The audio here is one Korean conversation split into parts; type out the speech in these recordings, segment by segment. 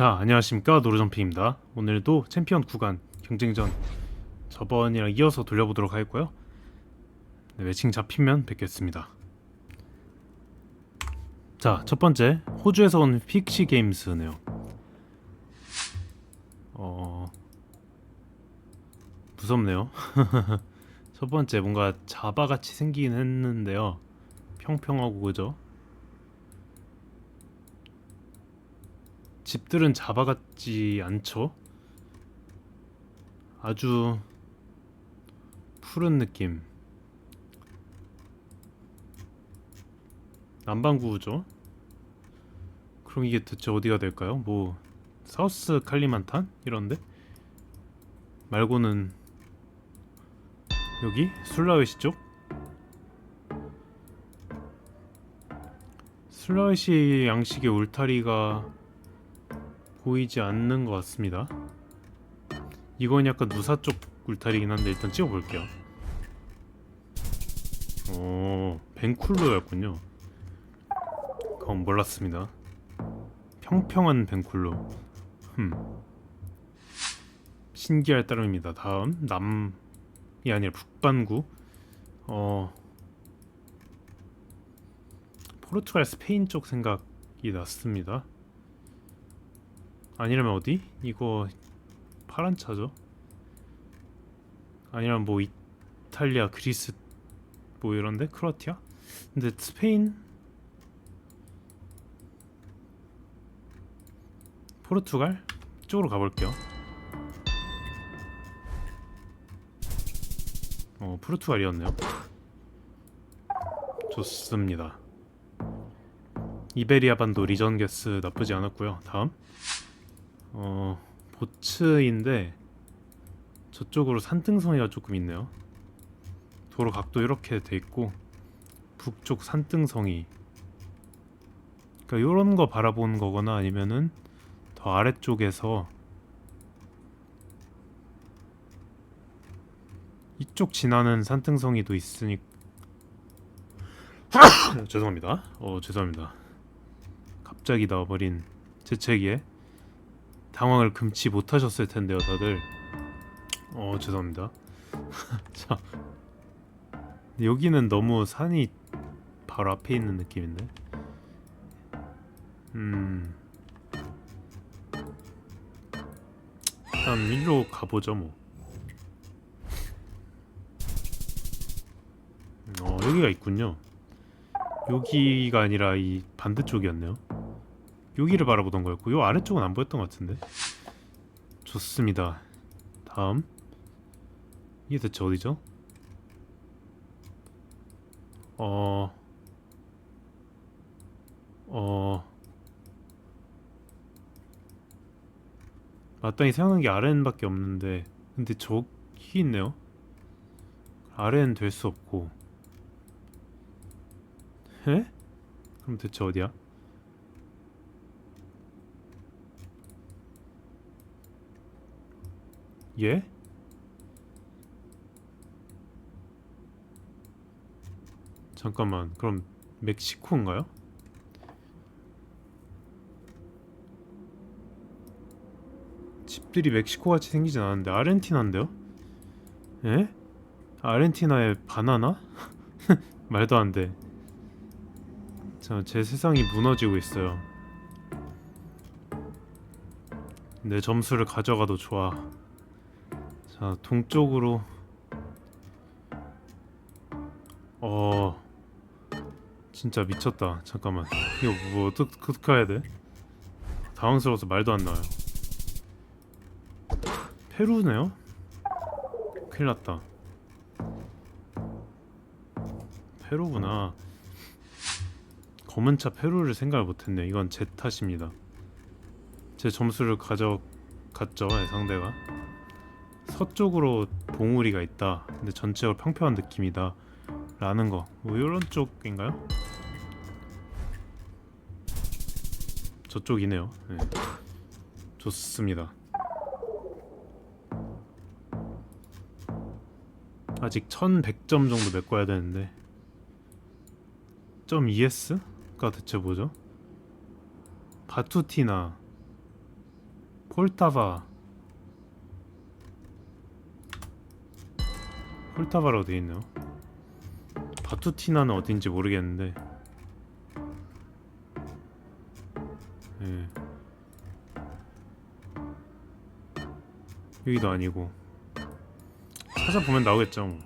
자, 안녕하십니까 노르정피입니다. 오늘도 챔피언 구간 경쟁전 저번이랑 이어서 돌려보도록 하겠고요. 네, 매칭 잡히면 뵙겠습니다. 자, 첫 번째 호주에서 온 픽시 게임스네요. 어 무섭네요. 첫 번째 뭔가 자바 같이 생기긴 했는데요. 평평하고 그죠? 집들은 같지 않죠? 아주 푸른 느낌. 남반구죠? 그럼 이게 대체 어디가 될까요? 뭐 사우스 칼리만탄 이런데 말고는 여기 술라웨시 쪽 술라웨시 양식의 울타리가 보이지 않는 것 같습니다. 이건 약간 누사 쪽 울타리긴 한데 일단 찍어볼게요. 오, 벤쿨로였군요. 그건 몰랐습니다. 평평한 벤쿨로. 흠. 신기할 따름입니다. 다음 남이 아니라 북반구. 어 포르투갈 스페인 쪽 생각이 났습니다. 아니라면 어디? 이거 파란 차죠? 아니면 뭐 이탈리아, 그리스 뭐 이런데 크로아티아? 근데 스페인 포르투갈 쪽으로 가볼게요. 어 포르투갈이었네요. 좋습니다. 이베리아 반도 리전 게스 나쁘지 않았고요. 다음 어 보츠인데 저쪽으로 산등성이가 조금 있네요. 도로 각도 이렇게 돼 있고 북쪽 산등성이 그러니까 이런 거 바라보는 거거나 아니면은 더 아래쪽에서 이쪽 지나는 산등성이도 있으니 죄송합니다. 어 죄송합니다. 갑자기 나와버린 재채기에 당황을 금치 못하셨을 텐데요, 다들. 어 죄송합니다. 자 여기는 너무 산이 바로 앞에 있는 느낌인데. 음. 일단 일로 가보죠 뭐. 어 여기가 있군요. 여기가 아니라 이 반대쪽이었네요. 여기를 바라보던 거였고 요 아래쪽은 안 보였던 것 같은데. 좋습니다. 다음 이게 대체 어디죠? 어... 어... 마땅히 생각난 게 RN밖에 없는데 근데 저기 있네요 RN 될 수 없고 에? 그럼 대체 어디야? 예? 잠깐만 그럼 멕시코인가요? 집들이 멕시코 같이 생기진 않았는데 아르헨티나인데요? 에? 아르헨티나의 바나나? 말도 안 돼. 자, 제 세상이 무너지고 있어요. 내 점수를 가져가도 좋아. 자, 동쪽으로 어 진짜 미쳤다. 잠깐만. 이거 뭐 어떻게 어떻게 해야 돼? 당황스러워서 말도 안 나와요. 페루네요? 큰일 났다. 페루구나. 검은 차 페루를 생각을 못했네. 이건 제 탓입니다. 제 점수를 가져갔죠, 예, 상대가. 서쪽으로 봉우리가 있다. 근데 전체적으로 평평한 느낌이다. 라는 거. 뭐 이런 쪽인가요? 저쪽이네요. 네. 좋습니다. 아직 1100점 정도 메꿔야 되는데 점 ES가 대체 뭐죠? 바투티나 폴타바 폴타바라고 돼 있네요. 바투티나는 어딘지 모르겠는데. 예. 여기도 아니고 찾아보면 나오겠죠. 뭐.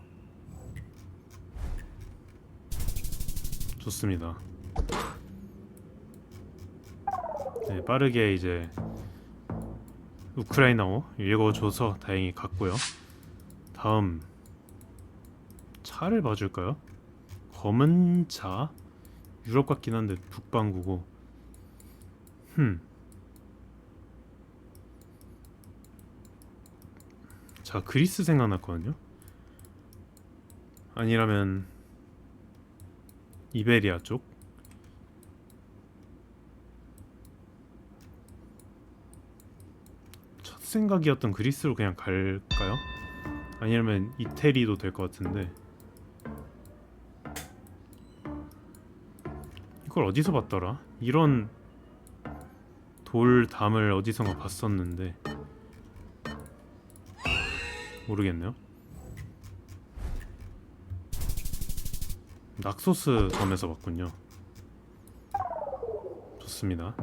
좋습니다. 네, 빠르게 이제 우크라이나어 읽어줘서 다행히 갔고요. 다음 차를 봐줄까요? 검은 차 유럽 같긴 한데 북반구고 흠. 자 그리스 생각났거든요. 아니라면 이베리아 쪽 첫 생각이었던 그리스로 그냥 갈까요? 아니면 이태리도 될 것 같은데 이걸 어디서 봤더라? 이런 돌담을 어디선가 봤었는데 모르겠네요. 낙소스 점에서 봤군요. 좋습니다.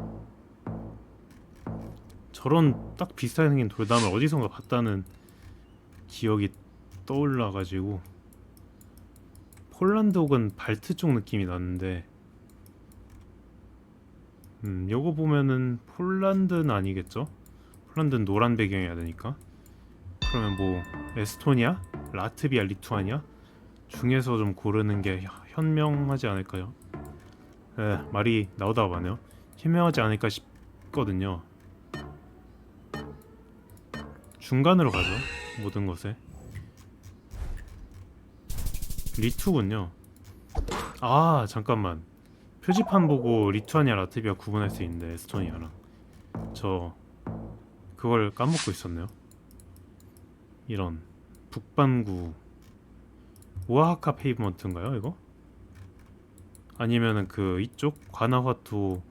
저런 딱 비슷하게 생긴 돌담을 어디선가 봤다는 기억이 떠올라가지고 폴란드 혹은 발트 쪽 느낌이 나는데 음 요거 보면은 폴란드는 아니겠죠? 폴란드는 노란 배경이어야 되니까 그러면 뭐 에스토니아, 라트비아, 리투아니아 중에서 좀 고르는 게 현명하지 않을까요? 에 말이 나오다가 마네요. 현명하지 않을까 싶거든요. 중간으로 가죠. 모든 것에. 리투군요. 아 잠깐만. 표지판 보고 리투아니아, 라트비아 구분할 수 있는데 에스토니아랑 저 그걸 까먹고 있었네요. 이런 북반구 오아하카 페이브먼트인가요 이거? 아니면은 그 이쪽 과나화투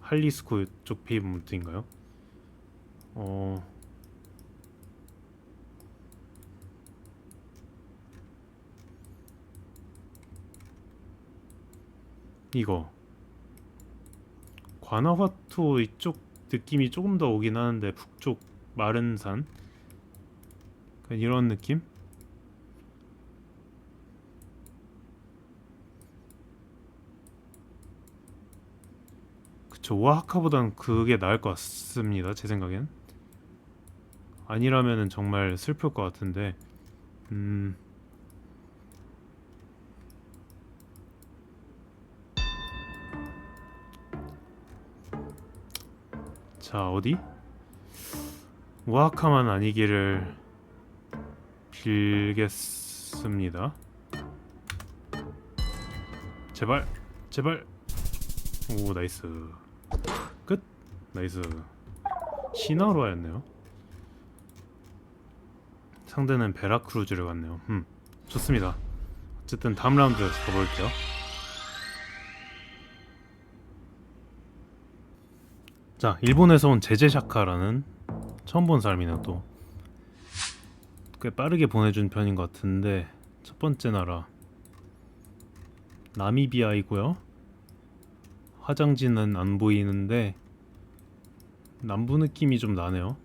할리스코 쪽 페이브먼트인가요? 어 이거. 과나화투 이쪽 느낌이 조금 더 오긴 하는데 북쪽 마른 산? 이런 느낌? 그쵸 오아하카보단 그게 나을 것 같습니다 제 생각엔. 아니라면은 정말 슬플 것 같은데 음 자 어디? 오아하카만 아니기를 빌겠습니다. 제발, 제발. 오 나이스. 끝. 나이스. 시나로였네요. 상대는 베라크루즈를 갔네요. 음, 좋습니다. 어쨌든 다음 라운드 가볼게요. 자, 일본에서 온 제제샤카라는 처음 본 사람이네요 또. 꽤 빠르게 보내준 편인 것 같은데 첫 번째 나라 나미비아이고요. 화장지는 안 보이는데 남부 느낌이 좀 나네요.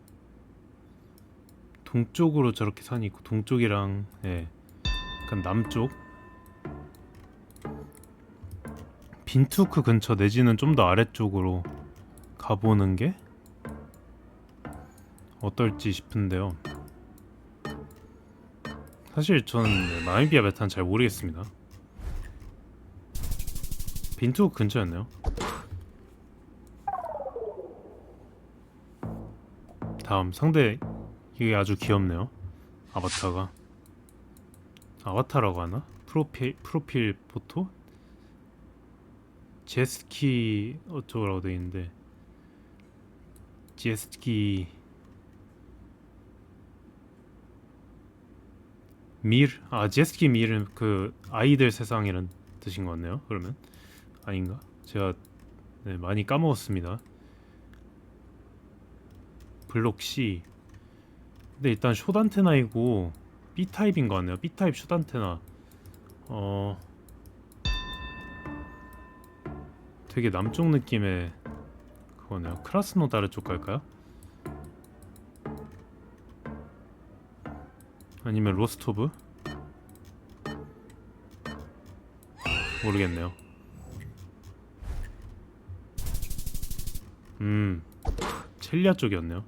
동쪽으로 저렇게 산이 있고 동쪽이랑 예, 약간 남쪽 빈투크 근처 내지는 좀 더 아래쪽으로 가보는 게 어떨지 싶은데요. 사실 저는 네, 나미비아 메타는 잘 모르겠습니다. 빈투 근처였네요. 다음 상대 이게 아주 귀엽네요. 아바타가 아바타라고 하나? 프로필 프로필 포토? 제스키 어쩌고라고 돼 있는데 제스키 밀, 아 제스키 밀은 그 아이들 세상이란 뜻인 것 같네요. 그러면 아닌가? 제가 네, 많이 까먹었습니다. 블록 C 근데 일단 숏 안테나이고 B 타입인 거 같네요 B 타입 숏 안테나 어 되게 남쪽 느낌의 그거네요 크라스노다르 쪽 갈까요? 아니면 로스토브? 모르겠네요 음 첼리아 쪽이었네요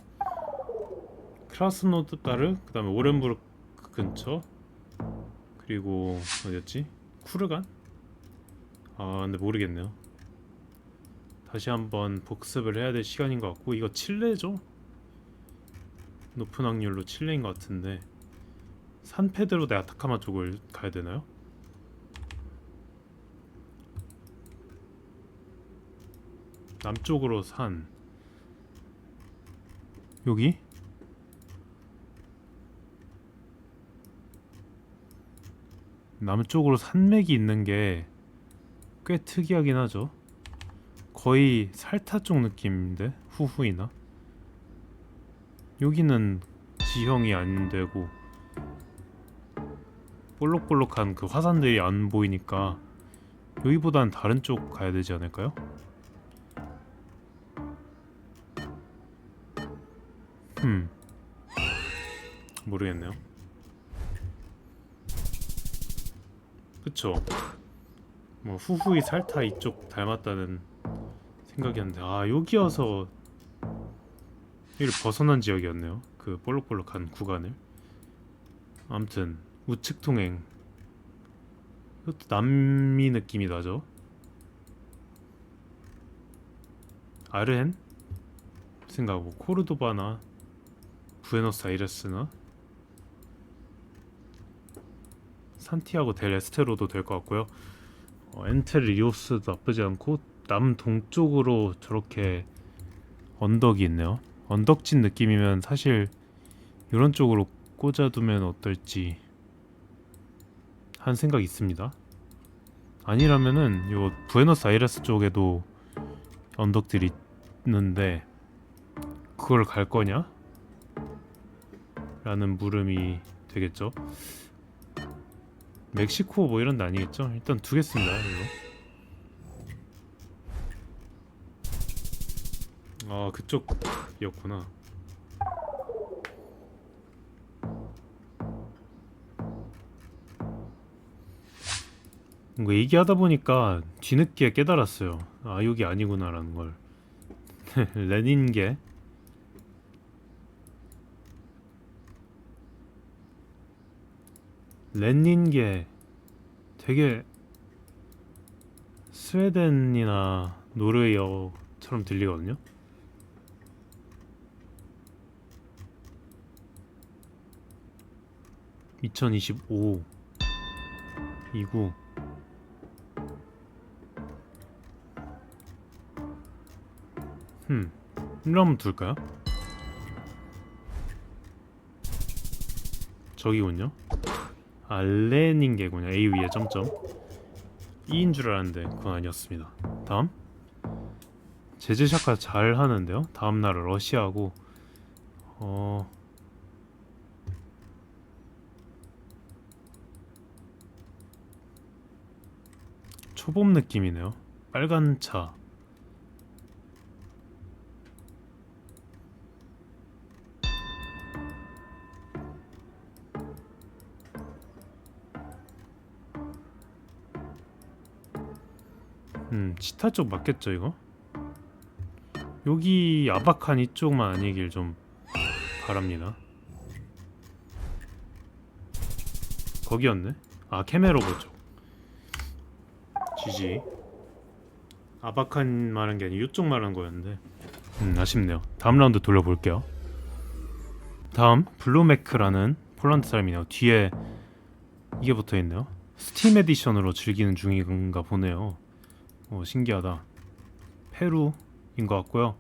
크라스노드가르 그 다음에 오렌부르크 근처 그리고 어디였지? 쿠르간? 아 근데 모르겠네요 다시 한번 복습을 해야 될 시간인 것 같고 이거 칠레죠? 높은 확률로 칠레인 것 같은데 산페드로 대 아타카마 쪽을 가야 되나요? 남쪽으로 산 여기? 남쪽으로 산맥이 있는 게 꽤 특이하긴 하죠. 거의 살타 쪽 느낌인데 후후이나 여기는 지형이 안 되고 볼록볼록한 그 화산들이 안 보이니까 여기보다는 다른 쪽 가야 되지 않을까요? 음 모르겠네요. 그쵸? 뭐 후후이 살타 이쪽 닮았다는 생각이었는데 아 여기여서 여기를 벗어난 지역이었네요. 그 볼록볼록한 구간을. 아무튼 우측 통행 이것도 남미 느낌이 나죠. 아르헨 생각하고 코르도바나 부에노스아이레스나 산티아고 델 에스테로도 될 것 같고요. 어, 엔텔 리오스도 나쁘지 않고 남동쪽으로 저렇게 언덕이 있네요. 언덕진 느낌이면 사실 이런 쪽으로 꽂아두면 어떨지 한 생각 있습니다. 아니라면은 요 부에노스아이레스 쪽에도 언덕들이 있는데 그걸 갈 거냐? 라는 물음이 되겠죠. 멕시코 뭐 이런 데 아니겠죠? 일단 두겠습니다 이거 아 그쪽이었구나. 뭔가 얘기하다 보니까 뒤늦게 깨달았어요. 아 여기 아니구나라는 걸. 레닌게 렌닌게 되게 스웨덴이나 노르웨이어처럼 들리거든요. (2025) 이구 흠 일로 한번 둘까요? 저기군요 알레닌게군요. A 위에 점점. E인 줄 알았는데 그건 아니었습니다. 다음. 제즈샤카 잘 하는데요. 다음 나라 러시아고 어 초봄 느낌이네요. 빨간 차. 음, 치타 쪽 맞겠죠 이거? 여기 아바칸 이쪽만 아니길 좀 바랍니다. 거기였네. 아 케메로보 쪽. GG. 아바칸 말한 게 아니고 이쪽 말한 거였는데. 음 아쉽네요. 다음 라운드 돌려볼게요. 다음 블루메크라는 폴란드 사람이네요. 뒤에 이게 붙어 있네요. 스팀 에디션으로 즐기는 중인가 보네요. 어, 신기하다. 페루인 것 같고요.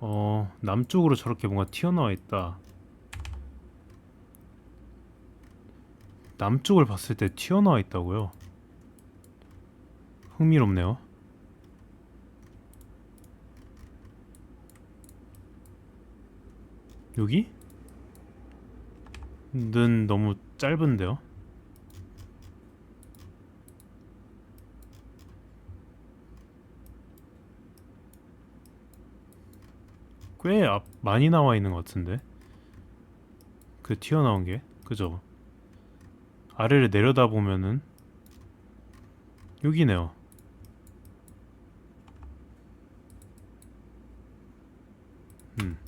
어, 남쪽으로 저렇게 뭔가 튀어나와 있다. 남쪽을 봤을 때 튀어나와 있다고요? 흥미롭네요. 여기? 는 너무 짧은데요? 꽤 앞, 많이 나와 있는 것 같은데 그 튀어나온 게 그죠? 아래를 내려다 보면은 여기네요. 음.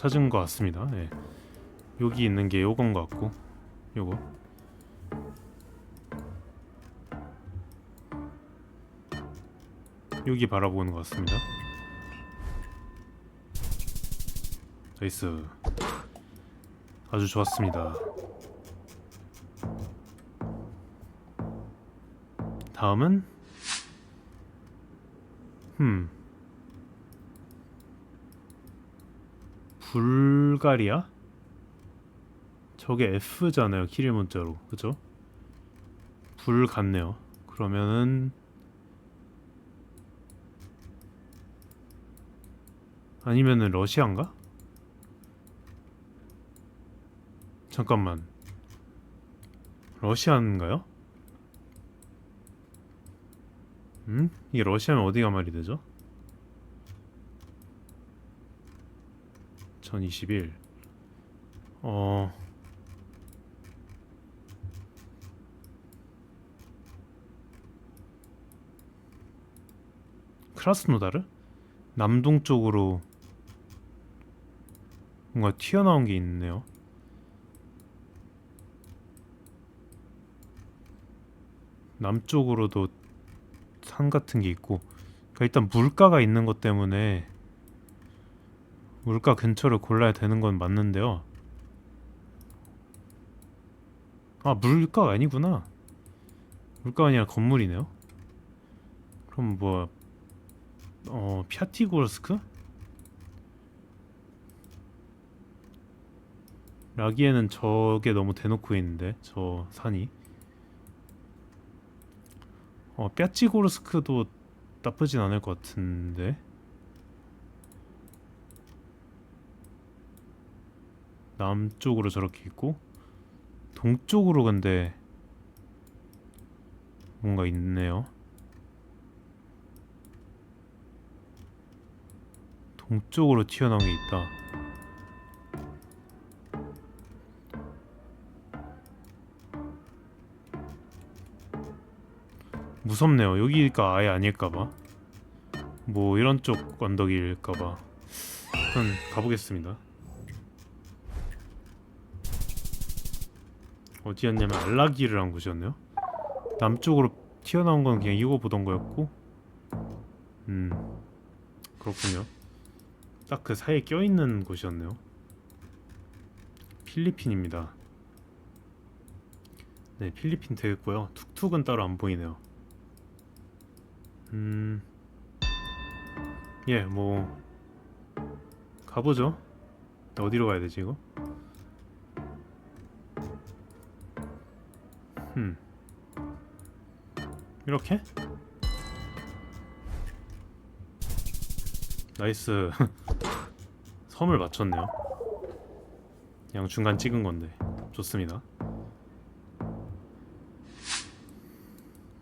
찾은 것 같습니다. 예. 여기 있는 게 요건 것 같고, 요거. 여기 바라보는 것 같습니다. 나이스. 아주 좋았습니다. 다음은 흠 불가리아? 저게 F잖아요 키릴 문자로 그죠? 불 같네요 그러면은 아니면은 러시아인가? 잠깐만 러시아인가요? 음? 이게 러시아면 어디가 말이 되죠? 2021 어... 크라스노다르? 남동쪽으로 뭔가 튀어나온 게 있네요. 남쪽으로도 산 같은 게 있고 그러니까 일단 물가가 있는 것 때문에 물가 근처를 골라야 되는 건 맞는데요. 아 물가가 아니구나. 물가가 아니라 건물이네요. 그럼 뭐 어, 피아티고르스크? 라기에는 저게 너무 대놓고 있는데 저 산이 어, 뼈찌고르스크도 나쁘진 않을 것 같은데 남쪽으로 저렇게 있고 동쪽으로 근데 뭔가 있네요 동쪽으로 튀어나온 게 있다 무섭네요. 여기가 아예 아닐까봐. 뭐 이런 쪽 언덕일까봐. 일단 가보겠습니다. 어디였냐면 알라기르란 곳이었네요. 남쪽으로 튀어나온 건 그냥 이거 보던 거였고, 음 그렇군요. 딱 그 사이에 껴있는 곳이었네요. 필리핀입니다. 네, 필리핀 되겠고요. 툭툭은 따로 안 보이네요. 음, 예, 뭐 가보죠. 어디로 가야 되지 이거? 음, 이렇게? 나이스. 섬을 맞췄네요. 그냥 중간 찍은 건데 좋습니다.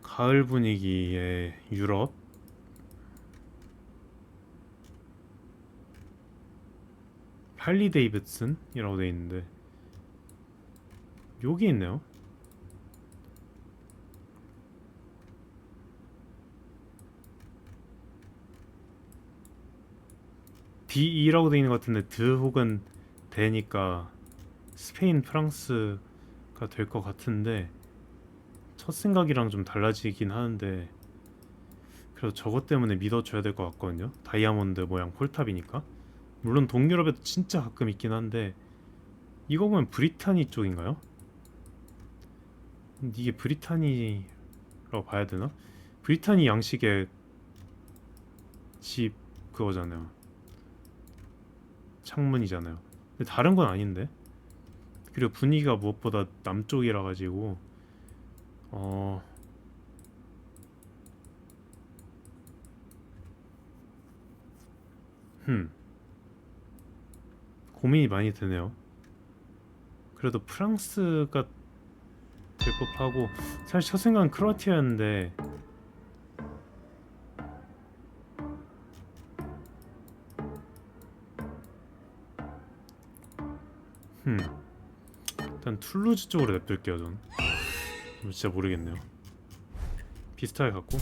가을 분위기의 유럽 할리 데이비슨이라고 돼 있는데 여기 있네요. DE라고 돼 있는 것 같은데 드 혹은 대니까 스페인 프랑스가 될 것 같은데 첫 생각이랑 좀 달라지긴 하는데 그래도 저것 때문에 믿어줘야 될 것 같거든요. 다이아몬드 모양 폴탑이니까. 물론 동유럽에도 진짜 가끔 있긴 한데 이거 보면 브리타니 쪽인가요? 이게 브리타니라고 봐야 되나? 브리타니 양식의 집 그거잖아요. 창문이잖아요. 근데 다른 건 아닌데. 그리고 분위기가 무엇보다 남쪽이라 가지고 어 흠. 고민이 많이 되네요. 그래도 프랑스가 될 법하고 사실 첫 생각은 크로아티아였는데 툴루즈 쪽으로 냅둘게요 전. 좀 진짜 모르겠네요. 비슷하게 갖고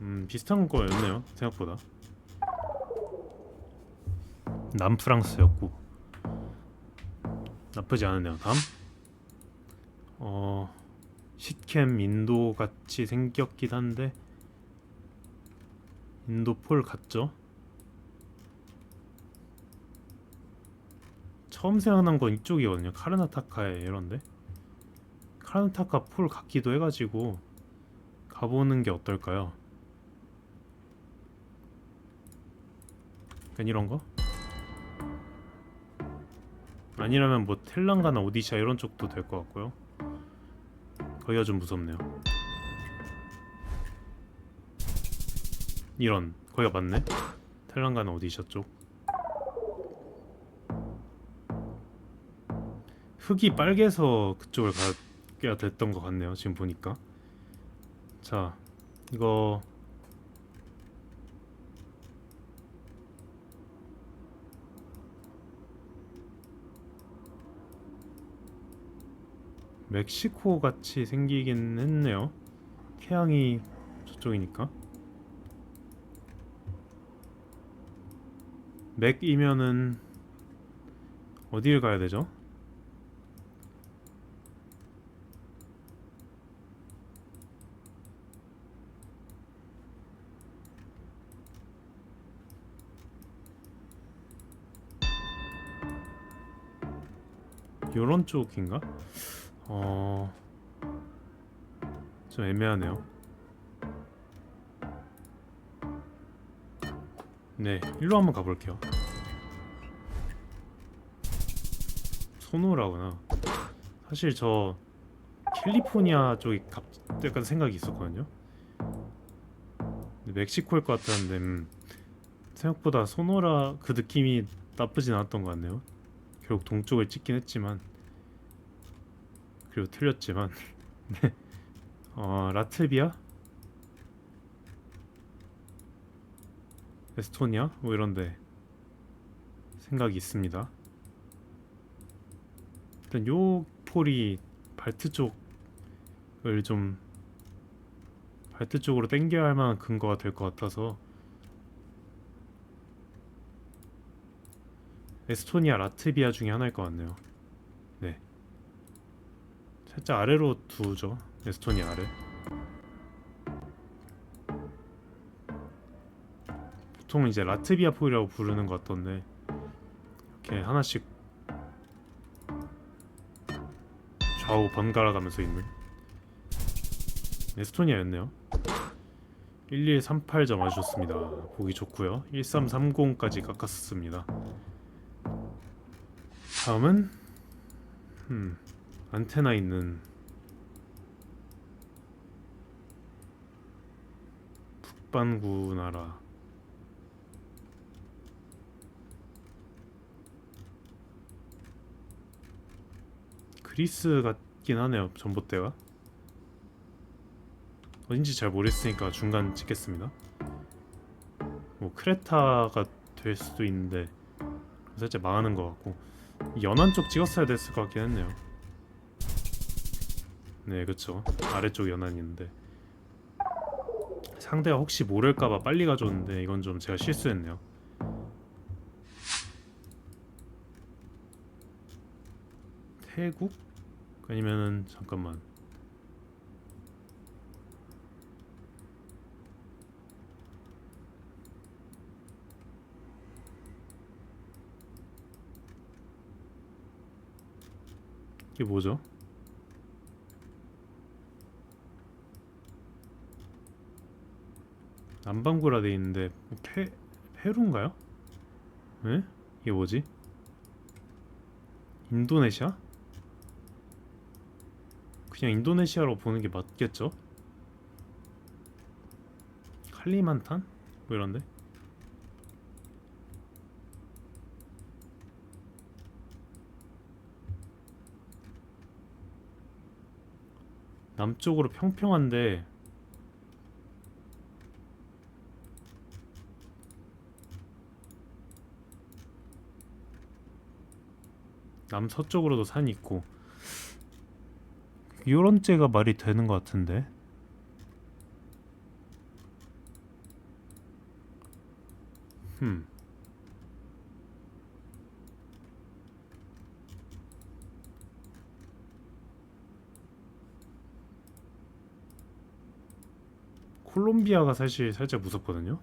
음 비슷한 거였네요 생각보다. 남프랑스였고 나쁘지 않으네요. 다음 어 시캠 인도 같이 생겼긴 한데 인도 폴 같죠? 처음 생각난 건 이쪽이거든요. 카르나타카에 이런데 카르나타카 폴 같기도 해가지고 가보는 게 어떨까요? 약간 이런 거? 아니라면 뭐 텔랑가나 오디샤 이런 쪽도 될 것 같고요. 거기가 좀 무섭네요. 이런 거기가 맞네. 텔랑가나 오디샤 쪽. 흙이 빨개서 그쪽을 가게 됐던 것 같네요. 지금 보니까. 자, 이거 멕시코 같이 생기긴 했네요. 태양이 저쪽이니까. 맥이면은 어디를 가야 되죠? 요런 쪽인가? 어... 좀 애매하네요. 네, 일로 한번 가볼게요. 소노라구나. 사실 저 캘리포니아 쪽이 갑 약간 생각이 있었거든요. 멕시코일 것 같았는데 음, 생각보다 소노라 그 느낌이 나쁘진 않았던 것 같네요. 결국 동쪽을 찍긴 했지만 그리고 틀렸지만 네. 어, 라트비아 에스토니아 뭐 이런데 생각이 있습니다. 일단 요 폴이 발트 쪽을 좀 발트 쪽으로 당겨야 할 만한 근거가 될 것 같아서 에스토니아, 라트비아 중에 하나일 것 같네요. 네. 살짝 아래로 두죠. 에스토니아 아래. 보통 이제 라트비아 폴이라고 부르는 것 같던데 이렇게 하나씩 좌우 번갈아 가면서 있는 에스토니아였네요. 1138점 아주셨습니다. 보기 좋고요. 1330까지 깎았습니다. 다음은? 음, 안테나 있는 북반구 나라. 그리스 같긴 하네요 전봇대가. 어딘지 잘 모르겠으니까 중간 찍겠습니다. 뭐 크레타가 될 수도 있는데 살짝 망하는 것 같고 연안 쪽 찍었어야 됐을 것 같긴 했네요. 네, 그쵸. 아래쪽 연안이 있는데 상대가 혹시 모를까봐 빨리 가져왔는데 이건 좀 제가 실수했네요. 태국? 아니면은 잠깐만. 이게 뭐죠? 남반구라 돼 있는데 페 페루인가요? 에? 이게 뭐지? 인도네시아? 그냥 인도네시아로 보는 게 맞겠죠? 칼리만탄? 뭐 이런데? 남쪽으로 평평한데. 남서쪽으로도 산이 있고. 요런 째가 말이 되는 것 같은데. 흠 콜롬비아가 사실 살짝 무섭거든요.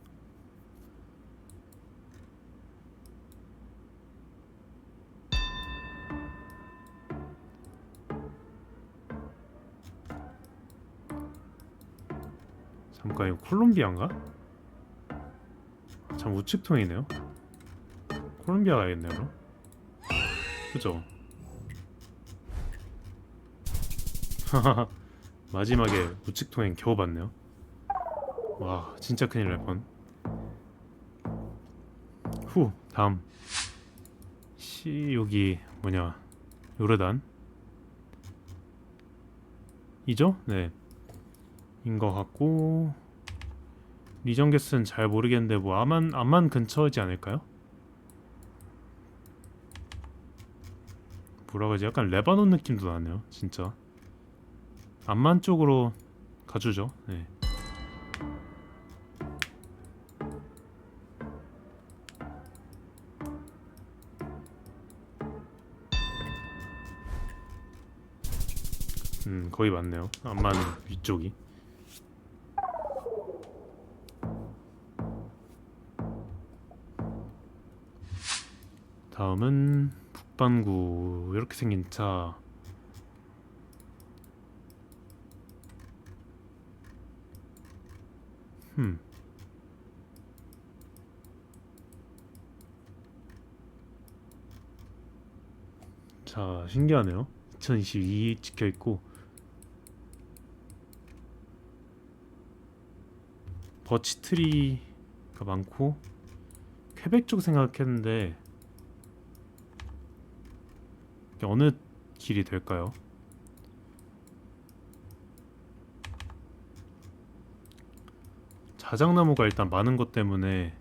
잠깐 이거 콜롬비아인가? 참 우측통이네요. 콜롬비아 가야겠네요. 그럼. 그죠? 마지막에 우측통행 겨우 봤네요. 와 진짜 큰일 날 뻔. 후 다음 시 여기 뭐냐 요르단 이죠? 네. 인 것 같고 리정게스는 잘 모르겠는데 뭐 아만 아만 근처이지 않을까요? 뭐라 그러지? 약간 레바논 느낌도 나네요. 진짜. 암만 쪽으로 가주죠. 네. 거의 맞네요. 암만 위쪽이. 다음은 북반구 이렇게 생긴 차. 흠. 자, 신기하네요. 2022 찍혀 있고 버치트리가 많고 퀘벡 쪽 생각했는데 어느 길이 될까요? 자작나무가 일단 많은 것 때문에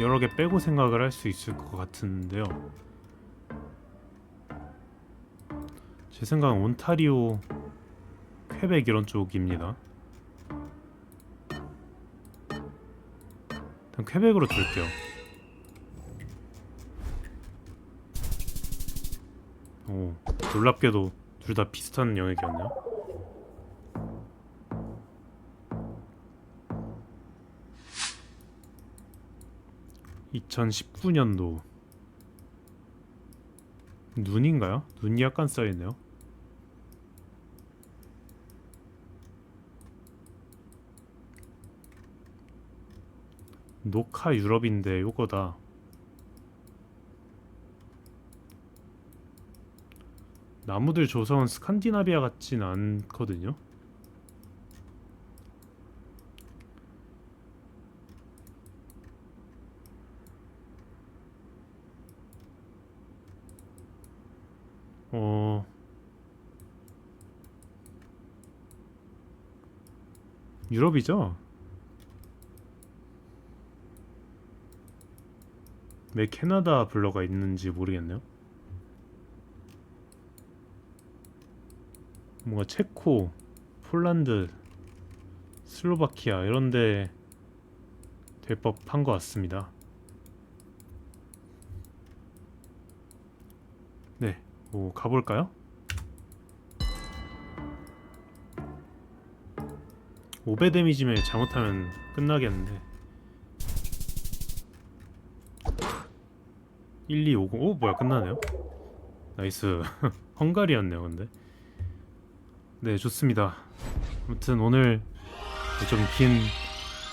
여러 개 빼고 생각을 할 수 있을 것 같은데요. 제 생각은 온타리오, 퀘벡 이런 쪽입니다. 퀘벡으로 둘게요. 오, 놀랍게도 둘 다 비슷한 영역이었네요. (2019년도) 눈인가요? 눈이 약간 쌓여있네요 녹화 유럽인데 요거다. 나무들 조성은 스칸디나비아 같진 않거든요. 어. 유럽이죠? 왜 캐나다 블러가 있는지 모르겠네요. 뭔가 체코, 폴란드, 슬로바키아 이런데 될 법한 것 같습니다. 네, 뭐 가볼까요? 5배 데미지면 잘못하면 끝나겠는데 1250 오 뭐야 끝나네요? 나이스. 헝가리였네요 근데. 네 좋습니다. 아무튼 오늘 좀 긴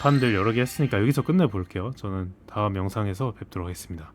판들 여러 개 했으니까 여기서 끝내볼게요. 저는 다음 영상에서 뵙도록 하겠습니다